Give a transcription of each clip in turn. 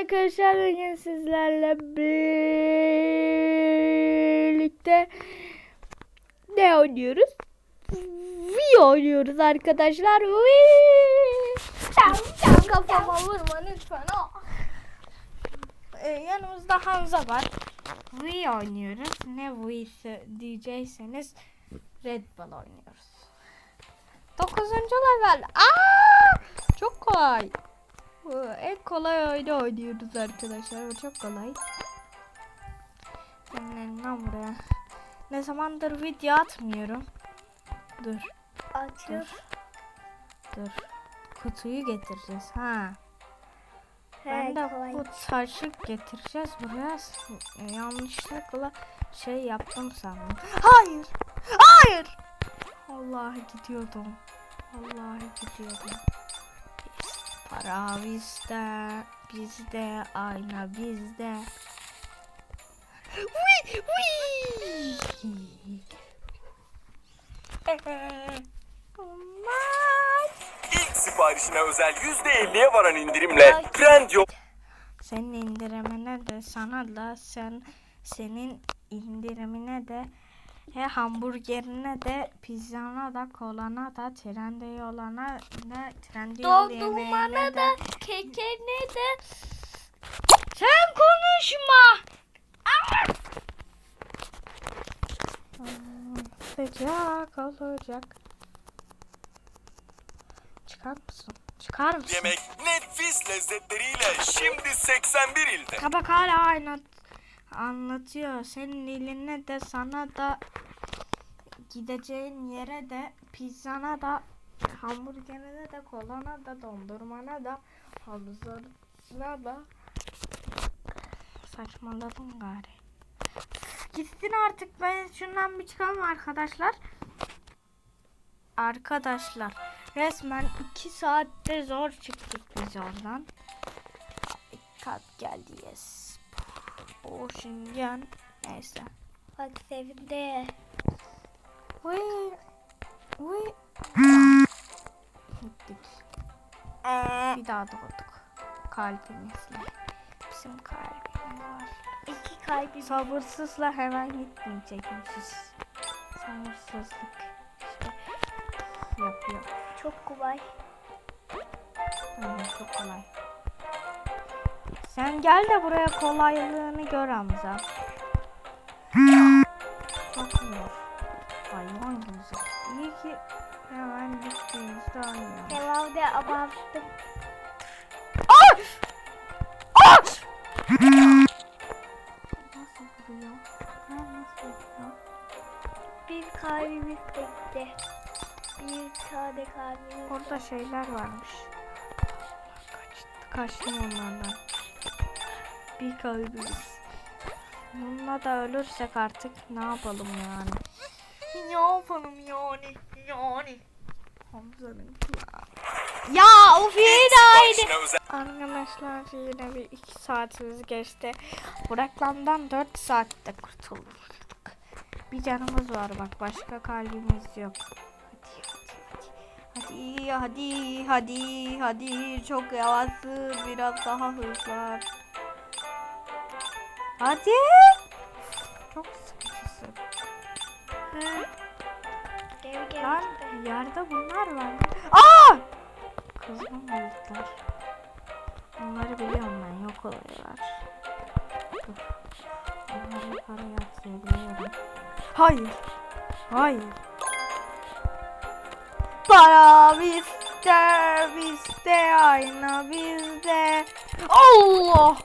arkadaşlar bugün sizlerle birlikte ne oynuyoruz? Wii oynuyoruz arkadaşlar. Çam çam kafama vurma lütfen. Ee, yanımızda Hamza var. Wii oynuyoruz. Ne Wii'si diyecekseniz Red Bull oynuyoruz. 9. level. Aa! Çok kolay. En kolay oyunu oynuyoruz arkadaşlar. Bu çok kolay. Lan buraya. Ne zamandır video atmıyorum. Dur. Açıyor. Dur. Kutuyu getireceğiz. Ha. He, Ben de kolay. bu taşı getireceğiz buraya. S- Yanlışlıkla şey yaptım sandım. Hayır. Hayır. Vallahi gidiyordum. Vallahi gidiyordum. Para bizde. Bizde. Ayna bizde. Ui. Aman. İlk siparişine özel %50'ye varan indirimle Trendyol Senin indirimine de sana da sen senin indirimine de he hamburgerine de pizzana da kolana da trende olana da trende Dondurmana da kekene de. Sen konuşma. Sıcak olacak. Çıkar mısın? Çıkar mısın? Yemek nefis lezzetleriyle şimdi 81 ilde. Kabak hala anlat anlatıyor. Senin eline de sana da gideceğin yere de pizzana da hamburgerine de kolana da dondurmana da havuzuna da saçmaladım gari. Gitsin artık ben şundan bir çıkalım arkadaşlar. Arkadaşlar resmen 2 saatte zor çıktık biz oradan. Kat geldi yes. O Şingen. Neyse. bak sevindi. Uy. Uy. Gittik. Bir daha doğduk. Kalbimizle. Bizim kalbimiz var. İki kalbim. Sabırsızla hemen gitmeyecekmişiz. Sabırsızlık. İşte yapıyor. Çok kolay. Aynen çok kolay. Sen gel de buraya kolaylığını gör Hamza. Herhalde abarttım. Nasıl vuruyor? Nasıl vuruyor? Bir kalbimiz gitti. Bir tane kalbimiz. Orada şeyler varmış. Kaçtı, kaçtım onlardan. Bir kalbimiz. Bununla da ölürsek artık ne yapalım yani? Ne yapalım yani? Yani. Hamza'nın ya. Ya of yine aynı. Arkadaşlar yine bir iki saatimiz geçti. Bu reklamdan 4 saatte kurtulduk. Bir canımız var bak başka kalbimiz yok. Hadi hadi hadi. Hadi hadi hadi çok yavaşsın biraz daha hızlan. Hadi. Çok sıkıcısın. Gel gel. Lan yerde bunlar var. Kızgın balıklar. Bunları biliyorum ben yok oluyorlar. Dur. Onları yukarıya atlayabiliyorum. Hayır. Hayır. Para bizde, bizde, ayna bizde. Allah!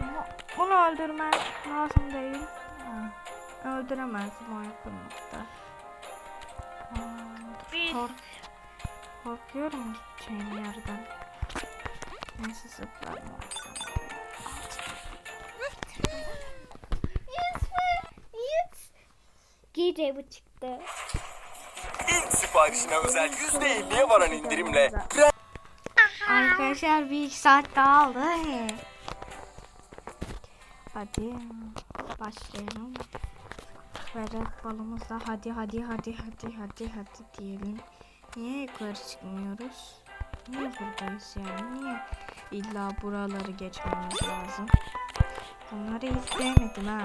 Bunu- Bunu öldürmen lazım değil. Ha, Öldüremezdim o yakınlıkta. Kork korkuyorum gideceğim yerden. Neyse zıplarım. Gece bu çıktı. ilk siparişine özel %50'ye varan indirimle Arkadaşlar bir iki saat daha oldu. Hadi başlayalım. Ve balımızla hadi hadi hadi hadi hadi hadi diyelim. Niye yukarı çıkmıyoruz? Niye buradayız yani? Niye illa buraları geçmemiz lazım? Bunları hiç sevmedim ha.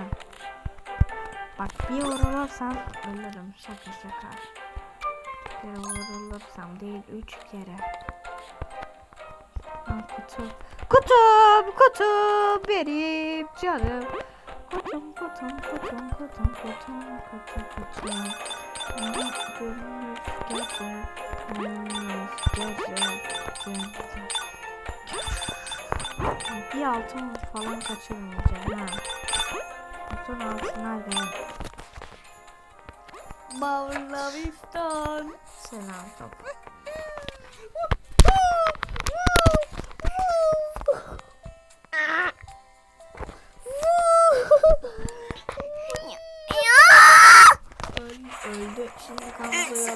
Bak bir vurulursam ölürüm. Şaka şaka. Bir vurulursam değil üç kere. Aa, kutu. Kutum kutum benim canım tanka tanka tanka tanka tanka tanka Görünmez gece Görünmez gece Bir altın falan kaçırmayacağım ha. Altın altın hadi. Mavlavistan Selam topla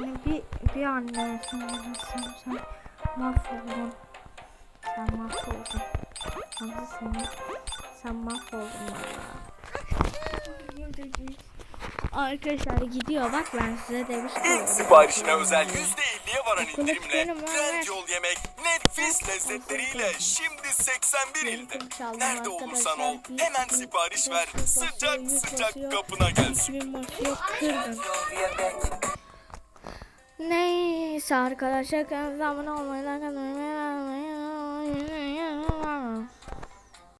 seni bir bir anne sen sen sen mahvoldun sen mahvoldun Hadi seni sen mahvoldun valla Arkadaşlar gidiyor bak ben size demiştim. İlk siparişine özel %50'ye varan Kılıç indirimle evet. Trendyol yemek nefis lezzetleriyle şimdi 81 ilde. Nerede olursan ol hemen sipariş ver sıcak sıcak kapına gelsin. Neyse arkadaşlar kanalımıza abone olmayı, like atmayı,